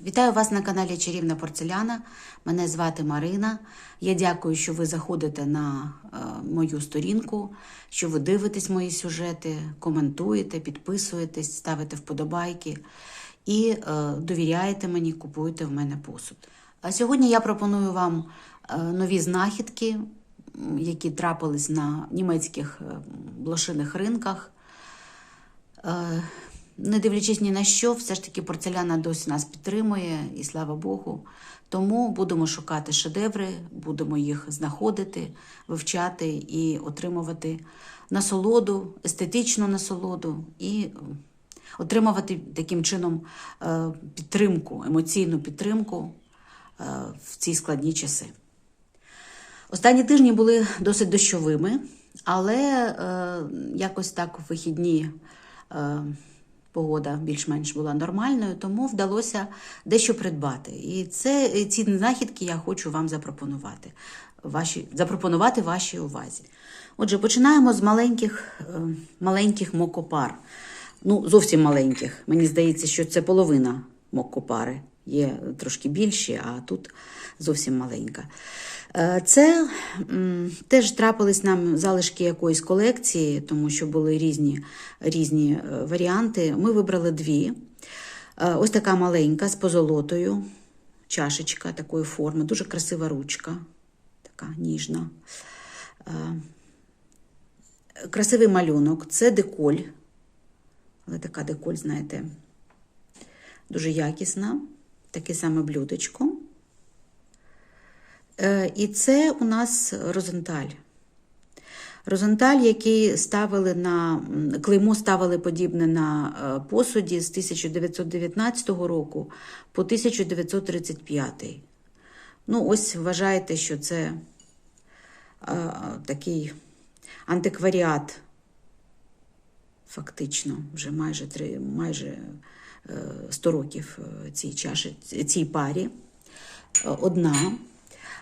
Вітаю вас на каналі Чарівна Порцеляна. Мене звати Марина. Я дякую, що ви заходите на е, мою сторінку, що ви дивитесь мої сюжети, коментуєте, підписуєтесь, ставите вподобайки і е, довіряєте мені, купуєте в мене посуд. А сьогодні я пропоную вам е, нові знахідки, які трапились на німецьких блошиних ринках. Не дивлячись ні на що, все ж таки порцеляна досі нас підтримує, і слава Богу. Тому будемо шукати шедеври, будемо їх знаходити, вивчати і отримувати насолоду, естетичну насолоду і е, отримувати таким чином е, підтримку, емоційну підтримку е, в ці складні часи. Останні тижні були досить дощовими, але якось так в вихідні погода більш-менш була нормальною, тому вдалося дещо придбати. І це ці знахідки я хочу вам запропонувати. Ваші, запропонувати вашій увазі. Отже, починаємо з маленьких, е, маленьких мокопар. Ну, зовсім маленьких. Мені здається, що це половина мокопари. Є трошки більші, а тут зовсім маленька. Е, Це теж трапились нам залишки якоїсь колекції, тому що були різні, різні е, варіанти. Ми вибрали дві. Е, Ось така маленька з позолотою, чашечка такої форми, дуже красива ручка, така ніжна. Красивий малюнок, це деколь. Але така деколь, знаєте, дуже якісна. Таке саме блюдечко. Е, І це у нас розенталь. Розенталь, який ставили на клеймо ставили подібне на е, посуді з 1919 року по 1935. Ну, ось вважаєте, що це е, такий антикваріат, фактично, вже майже, три, майже 100 років е, цій чаші, цій парі. Е, Одна.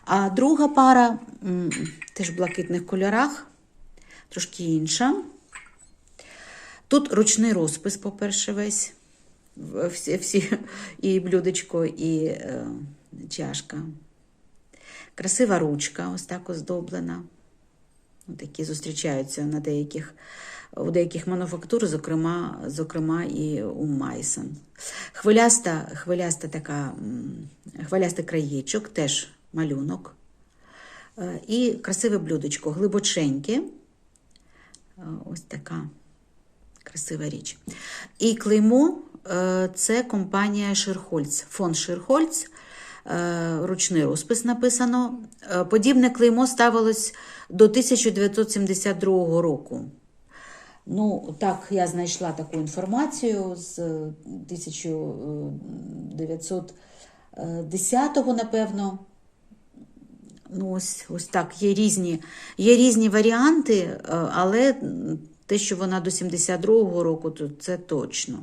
А друга пара теж в блакитних кольорах, трошки інша. Тут ручний розпис, по-перше, весь. Всі, всі, і блюдечко, і е, чашка. Красива ручка, ось так оздоблена. Такі зустрічаються на деяких, у деяких мануфактур, зокрема, зокрема і у Майсон. Хвиляста, хвиляста така, хвилястий краєчок, теж малюнок. Е, І красиве блюдечко, глибоченьке. Е, Ось така красива річ. І клеймо е, це компанія Ширхольц, фон Ширхольц. е, Ручний розпис написано. Подібне клеймо ставилось до 1972 року. Ну, так, я знайшла таку інформацію з 1910-го, напевно. Ну, ось, ось так. Є різні, є різні варіанти, е, але те, що вона до 72-го року, то це точно.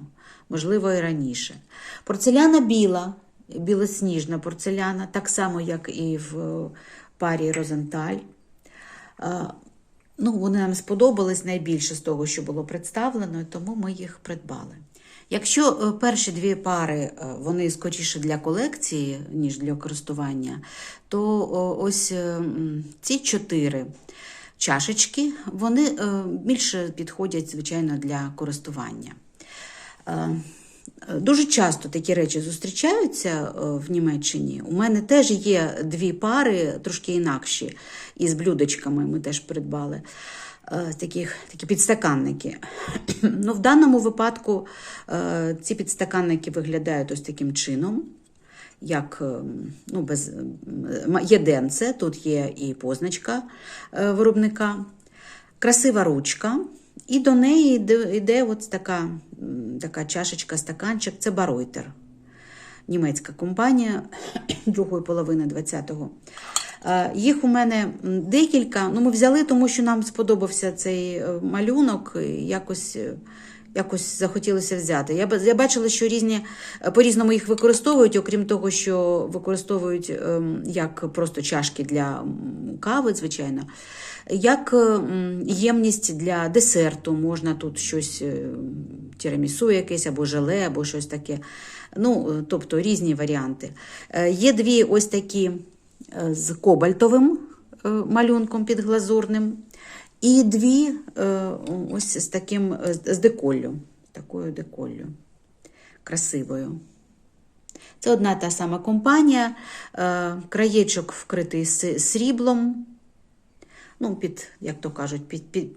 Можливо, і раніше. Порцеляна біла, білосніжна порцеляна, так само, як і в е, парі Розенталь. Ну, вони нам сподобались найбільше з того, що було представлено, тому ми їх придбали. Якщо е, перші дві пари е, вони скоріше для колекції, ніж для користування, то ось е, ці чотири чашечки вони більше підходять, звичайно, для користування. Дуже часто такі речі зустрічаються е, в Німеччині. У мене теж є дві пари, трошки інакші, із блюдечками ми теж придбали. е, Таких, такі підстаканники. Ну, в даному випадку е, ці підстаканники виглядають ось таким чином. Як ну, без, є тут є і позначка виробника, красива ручка, і до неї йде, йде от така, така чашечка, стаканчик, це Баройтер. Німецька компанія другої половини 20-го. Е, Їх у мене декілька. Ну, ми взяли, тому що нам сподобався цей е, малюнок. Якось, е, якось захотілося взяти. Я, я бачила, що різні е, по-різному їх використовують, окрім того, що використовують ем, як просто чашки для кави, звичайно. Як е, ємність для десерту, можна тут щось е, тірамісу якесь, або желе, або щось таке. Ну, е, тобто різні варіанти. Є дві ось такі з кобальтовим малюнком підглазурним, і дві ось з таким з деколлю, такою деколлю, красивою. Це одна та сама компанія, краєчок вкритий сріблом. Ну, під, як то кажуть, під, під,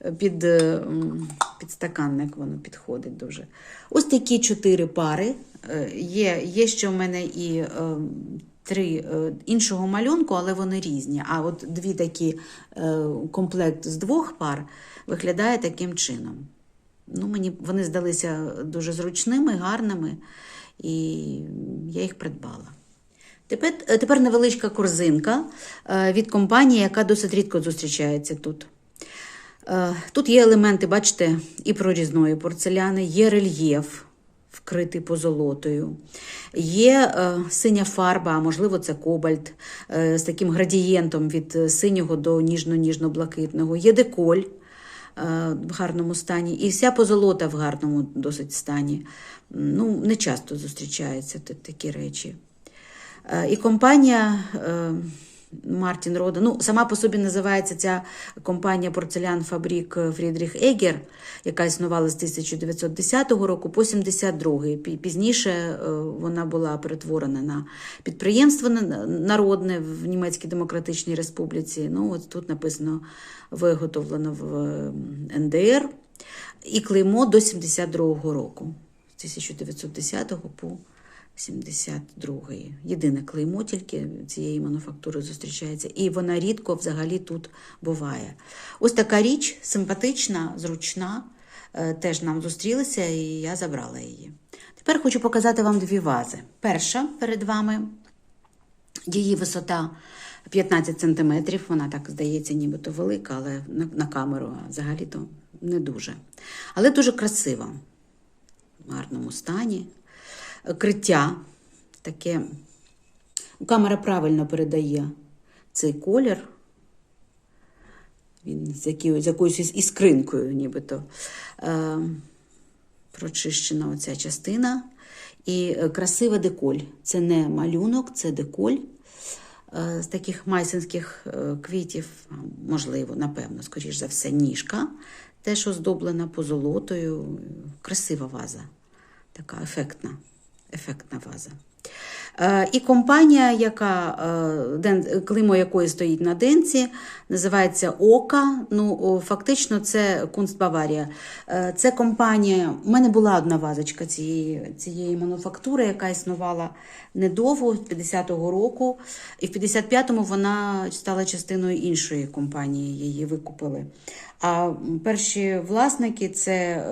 е, під, е, м, підстаканник воно підходить дуже. Ось такі чотири пари. Е, Є, є ще в мене і три іншого малюнку, але вони різні. А от дві такі комплект з двох пар виглядає таким чином. Ну, мені вони здалися дуже зручними, гарними, і я їх придбала. Тепер, е, тепер невеличка корзинка е, від компанії, яка досить рідко зустрічається тут. Е, Тут є елементи, бачите, і прорізної порцеляни, є рельєф, вкритий позолотою, є синя фарба, а можливо, це кобальт з таким градієнтом від синього до ніжно-ніжно-блакитного, є деколь в гарному стані, і вся позолота в гарному досить стані. Ну, не часто зустрічаються такі речі. Е, І компанія е, Мартін Рода, ну, сама по собі називається ця компанія Порцелян Фабрік Фрідріх Егер, яка існувала з 1910 року по 72 Пі- Пізніше е, вона була перетворена на підприємство народне в Німецькій Демократичній Республіці. Ну, от тут написано виготовлено в е, НДР і клеймо до 72 року, з 1910 по 72-й. Єдине клеймо тільки цієї мануфактури зустрічається, і вона рідко взагалі тут буває. Ось така річ симпатична, зручна, е, теж нам зустрілася, і я забрала її. Тепер хочу показати вам дві вази. Перша перед вами Її висота 15 см, вона так здається, нібито велика, але на камеру взагалі-то не дуже. Але дуже красива, в гарному стані. Криття таке. Камера правильно передає цей колір. Він з, якою, з якоюсь іскринкою, нібито. Е, прочищена оця частина. І е, красива деколь. Це не малюнок, це деколь е, з таких майсинських е, квітів, можливо, напевно, скоріш за все, ніжка. Теж оздоблена позолотою. Красива ваза. Така ефектна, ефектна ваза. Е, І компанія, яка, е, клеймо якої стоїть на денці, називається Ока. Ну, фактично, це Кунст Баварія. Е, Це компанія. У мене була одна вазочка цієї, цієї мануфактури, яка існувала недовго, з 50-го року. І в 55-му вона стала частиною іншої компанії, її викупили. А перші власники це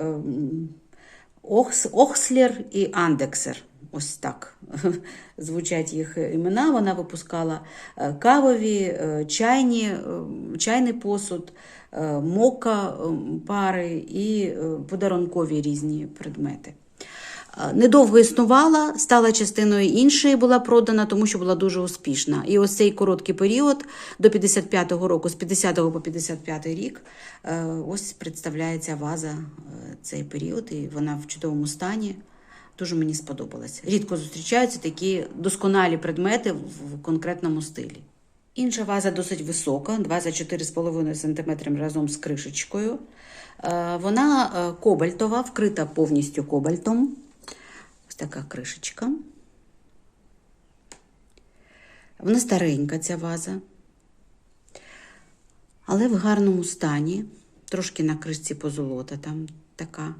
Охс, Охслер і Андексер. Ось так звучать їх імена. Вона випускала е, кавові, е, чайні, е, чайний посуд, мока пари і подарункові різні предмети. Недовго існувала, стала частиною іншої, була продана, тому що була дуже успішна. І ось цей короткий період до 55-го року, з 50 по 55 рік, ось представляється ваза цей період, і вона в чудовому стані. Дуже мені сподобалася. Рідко зустрічаються такі досконалі предмети в конкретному стилі. Інша ваза досить висока, 24,5 см разом з кришечкою. Е, Вона е, кобальтова, вкрита повністю кобальтом. Ось така кришечка. Вона старенька, ця ваза, але в гарному стані. Трошки на кришці позолота там така.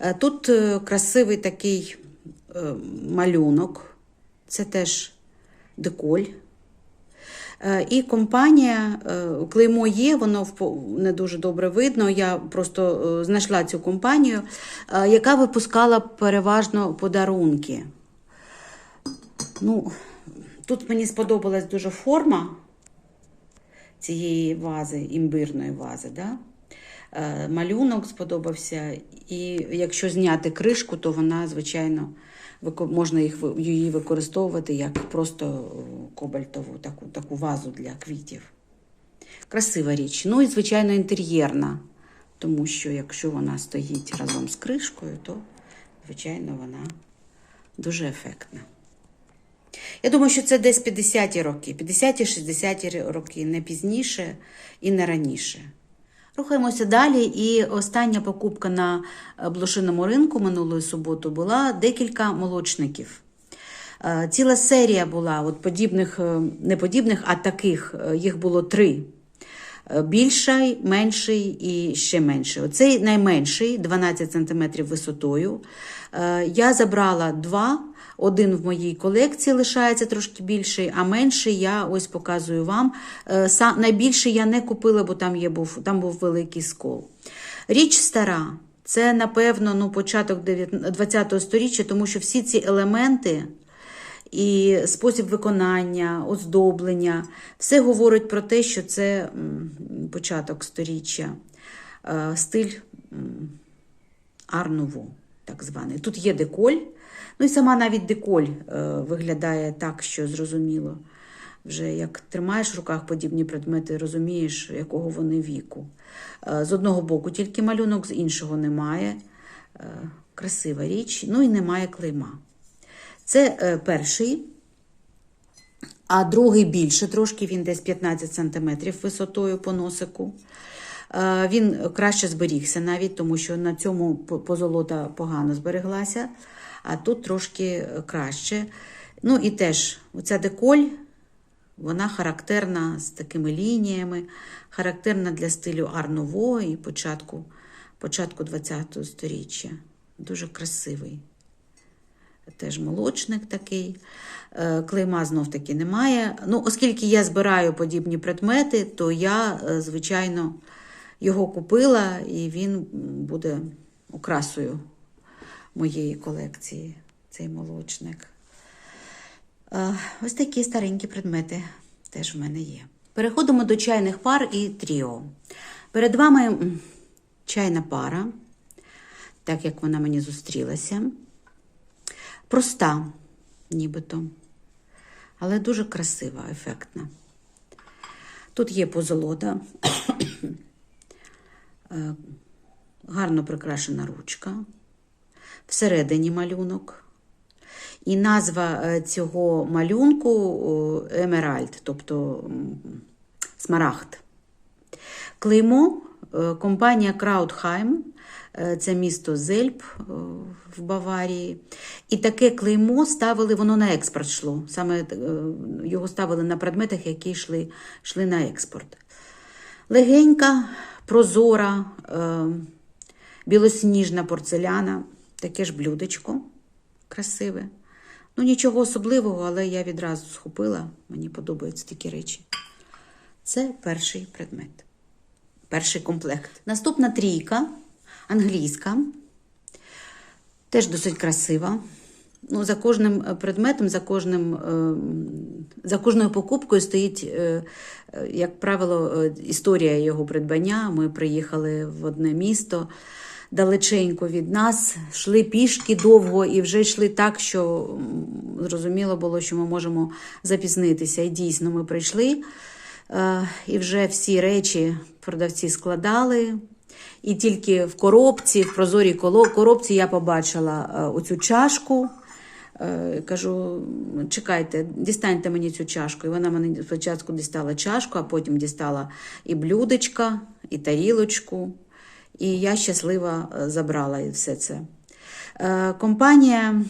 Е, Тут е, красивий такий е, малюнок. Це теж деколь. І компанія, клеймо є, воно не дуже добре видно. Я просто знайшла цю компанію, яка випускала переважно подарунки. Ну, тут мені сподобалась дуже форма цієї вази, імбирної вази. Да? Е, малюнок сподобався. І якщо зняти кришку, то вона, звичайно, можна їх, її використовувати як просто е, кобальтову таку, таку вазу для квітів. Красива річ. Ну і, звичайно, інтер'єрна, тому що якщо вона стоїть разом з кришкою, то, звичайно, вона дуже ефектна. Я думаю, що це десь 50-ті роки, 50-60-ті роки, не пізніше і не раніше. Рухаємося далі. І остання покупка на е, блошиному ринку минулої суботу була декілька молочників. Е, Ціла серія була от подібних, е, не подібних, а таких. Їх було три. Е, Більший, менший і ще менший. Оцей найменший, 12 см висотою. Е, Я забрала два. Один в моїй колекції лишається трошки більший, а менший я ось показую вам. Е, Найбільший я не купила, бо там, є, був, там був великий скол. Річ стара. Це, напевно, ну, початок 20-го сторіччя, тому що всі ці елементи і спосіб виконання, оздоблення, все говорить про те, що це початок сторіччя, Е, стиль Арнуву, так званий. Тут є деколь, ну і сама навіть деколь е, виглядає так, що зрозуміло. Вже як тримаєш в руках подібні предмети, розумієш, якого вони віку. Е, З одного боку тільки малюнок, з іншого немає. Красива річ, ну і немає клейма. Це е, перший, а другий більше, трошки він десь 15 см висотою по носику. Е, Він краще зберігся навіть, тому що на цьому позолота погано збереглася, а тут трошки краще. Ну і теж оця деколь, вона характерна з такими лініями, характерна для стилю Ар-Ново і початку, початку ХХ століття. Дуже красивий. Теж молочник такий. Е, Клейма знов таки немає. Ну, оскільки я збираю подібні предмети, то я, е, звичайно, його купила, і він буде окрасою моєї колекції, цей молочник. Е, Ось такі старенькі предмети теж в мене є. Переходимо до чайних пар і тріо. Перед вами чайна пара, так як вона мені зустрілася. Проста, нібито, але дуже красива, ефектна. Тут є позолота, Е, гарно прикрашена ручка, всередині малюнок. І назва е, цього малюнку Емеральд, тобто смарагд. Клеймо е, компанія Краудхайм, е, це місто Зельб е, в Баварії. І таке клеймо ставили, воно на експорт йшло. Саме е, його ставили на предметах, які йшли, йшли на експорт. Легенька, прозора, е, білосніжна порцеляна, таке ж блюдечко красиве. Ну, нічого особливого, але я відразу схопила. Мені подобаються такі речі. Це перший предмет, перший комплект. Наступна трійка англійська, теж досить красива. Ну, за кожним е, предметом, за, кожним, е, за кожною покупкою стоїть, е, як правило, історія його придбання. Ми приїхали в одне місто далеченько від нас, йшли пішки довго і вже йшли так, що зрозуміло було, що ми можемо запізнитися. І дійсно ми прийшли, і вже всі речі продавці складали. І тільки в коробці, в прозорій коробці я побачила е, оцю чашку. Е, Кажу, чекайте, дістаньте мені цю чашку. І вона мені спочатку дістала чашку, а потім дістала і блюдечка, і тарілочку. І я щаслива е, забрала все це. Компанія,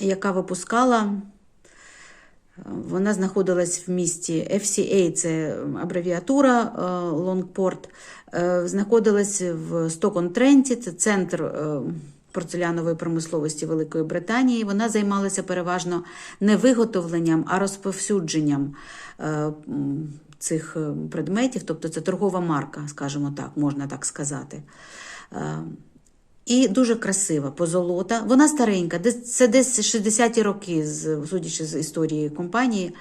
яка випускала, вона знаходилась в місті FCA, це абревіатура е, Longport, е, знаходилась в Стокон-Тренті, це центр е, порцелянової промисловості Великої Британії. Вона займалася переважно не виготовленням, а розповсюдженням е, цих е, предметів, тобто це торгова марка, скажімо так, можна так сказати. І дуже красива позолота. Вона старенька, це десь 60-ті роки, судячи з історії компанії.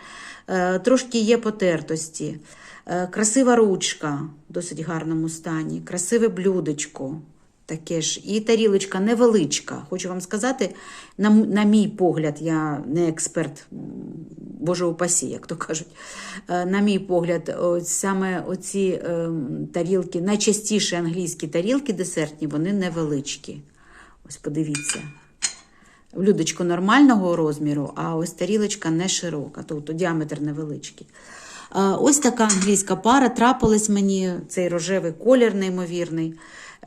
Е, Трошки є потертості. Е, Красива ручка в досить гарному стані, красиве блюдечко. Таке ж, і тарілочка невеличка. Хочу вам сказати, на, на мій погляд, я не експерт, боже упасі, як то кажуть. Е, На мій погляд, саме оці ем, тарілки, найчастіше англійські тарілки десертні, вони невеличкі. Ось подивіться. Блюдечко нормального розміру, а ось тарілочка не широка, тобто діаметр невеличкий. Е, Ось така англійська пара трапилась мені, цей рожевий колір неймовірний.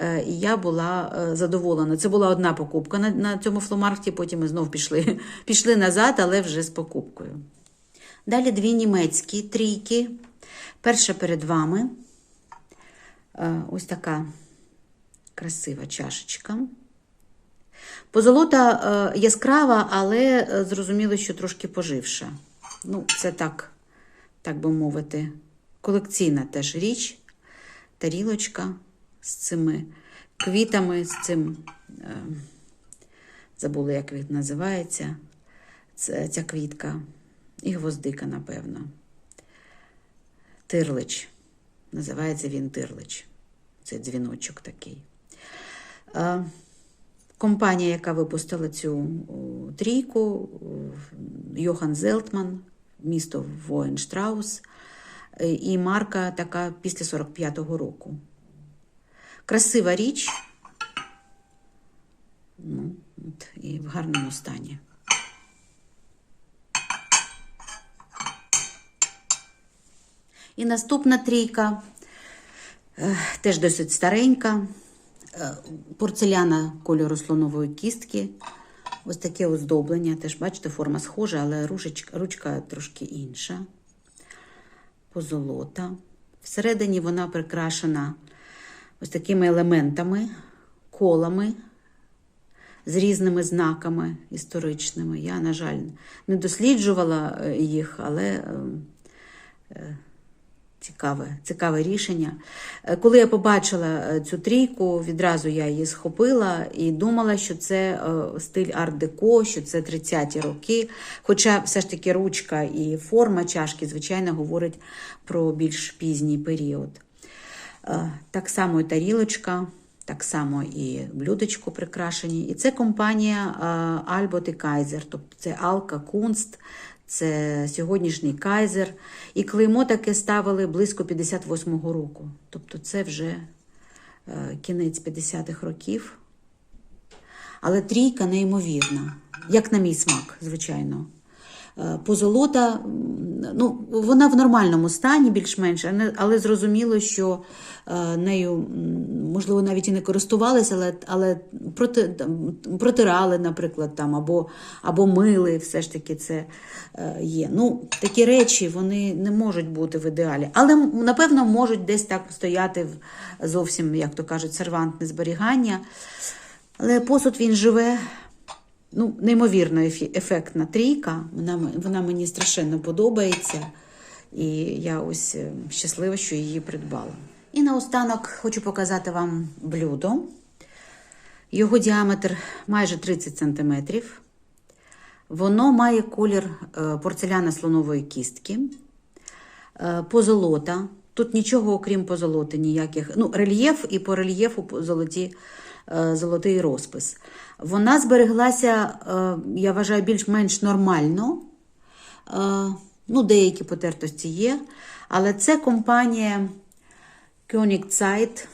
Е, І я була е, задоволена. Це була одна покупка на, на цьому фломаркеті, потім ми знов пішли, пішли назад, але вже з покупкою. Далі дві німецькі трійки. Перша перед вами. Е, Ось така красива чашечка. Позолота яскрава, але зрозуміло, що трошки поживша. Ну, це так, так би мовити, колекційна теж річ. Тарілочка з цими квітами, з цим, е, забула, як він називається, ця квітка. І гвоздика, напевно. Тирлич. Називається він Тирлич. Це дзвіночок такий. Е, Компанія, яка випустила цю трійку, Йохан Зелтман, місто Воєнштраус, е, і марка така після 45-го року. Красива річ, ну, от, і в гарному стані. І наступна трійка, е, теж досить старенька, е, порцеляна кольору слонової кістки. Ось таке оздоблення. Теж, бачите, форма схожа, але ручечка, ручка трошки інша. Позолота. Всередині вона прикрашена ось такими елементами, колами з різними знаками історичними. Я, на жаль, не досліджувала е, їх, але е, е, цікаве, цікаве рішення. Коли я побачила цю трійку, відразу я її схопила і думала, що це стиль арт-деко, що це 30-ті роки. Хоча все ж таки ручка і форма чашки, звичайно, говорить про більш пізній період. Е, Так само і тарілочка, так само і блюдечко прикрашені. І це компанія Альбот і Кайзер, тобто це Алка Кунст, це сьогоднішній Кайзер. І клеймо таке ставили близько 58-го року. Тобто це вже е, кінець 50-х років. Але трійка неймовірна, як на мій смак, звичайно. Позолота, ну, вона в нормальному стані, більш-менш, але- зрозуміло, що е, нею, можливо, навіть і не користувалися, але, але проти, протирали, наприклад, там, або, або мили, все ж таки це е, є. Ну, такі речі вони не можуть бути в ідеалі. Але, напевно, можуть десь так стояти зовсім, як то кажуть, сервантне зберігання. Але посуд він живе. Ну, неймовірно ефектна трійка. Вона, вона мені страшенно подобається. І я ось е, щаслива, що її придбала. І наостанок хочу показати вам блюдо. Його діаметр майже 30 см. Воно має колір е, порцеляна слонової кістки, е, позолота. Тут нічого, окрім позолоти, ніяких. Ну, рельєф і по рельєфу по- золоті, золотий розпис. Вона збереглася, е, я вважаю, більш-менш нормально. Е, Ну, деякі потертості є. Але це компанія Königzeit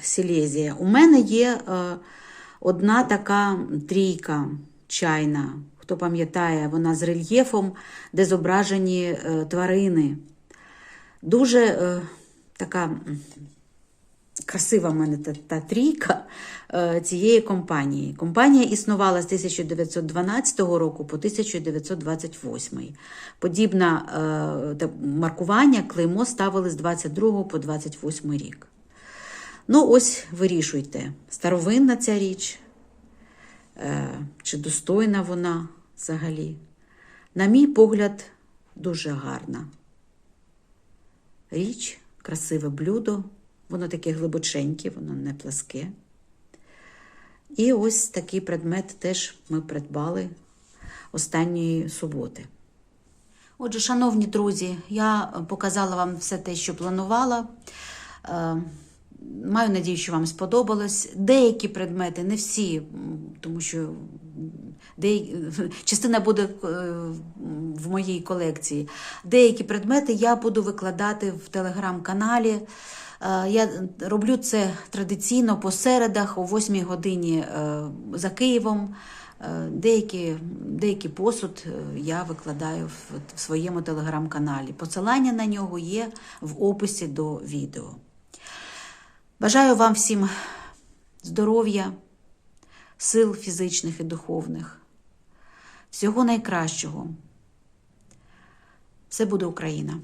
Сілезія. У мене є е, одна така трійка чайна. Хто пам'ятає, вона з рельєфом, де зображені е, тварини. Дуже е, така красива в мене та, та трійка е, цієї компанії. Компанія існувала з 1912 року по 1928. Подібне е, маркування клеймо ставили з 22 по 28 рік. Ну, ось вирішуйте, старовинна ця річ, е, чи достойна вона взагалі. На мій погляд, дуже гарна річ, красиве блюдо, воно таке глибоченьке, воно не пласке. І ось такий предмет теж ми придбали останньої суботи. Отже, шановні друзі, я показала вам все те, що планувала. Е, Маю надію, що вам сподобалось. Деякі предмети, не всі, тому що деякі, частина буде е, в моїй колекції. Деякі предмети я буду викладати в телеграм-каналі. Е, Я роблю це традиційно по середах, о 8 годині е, за Києвом. Е, Деякі, деякий посуд е, я викладаю в своєму телеграм-каналі. Посилання на нього є в описі до відео. Бажаю вам всім здоров'я, сил фізичних і духовних, всього найкращого. Все буде Україна!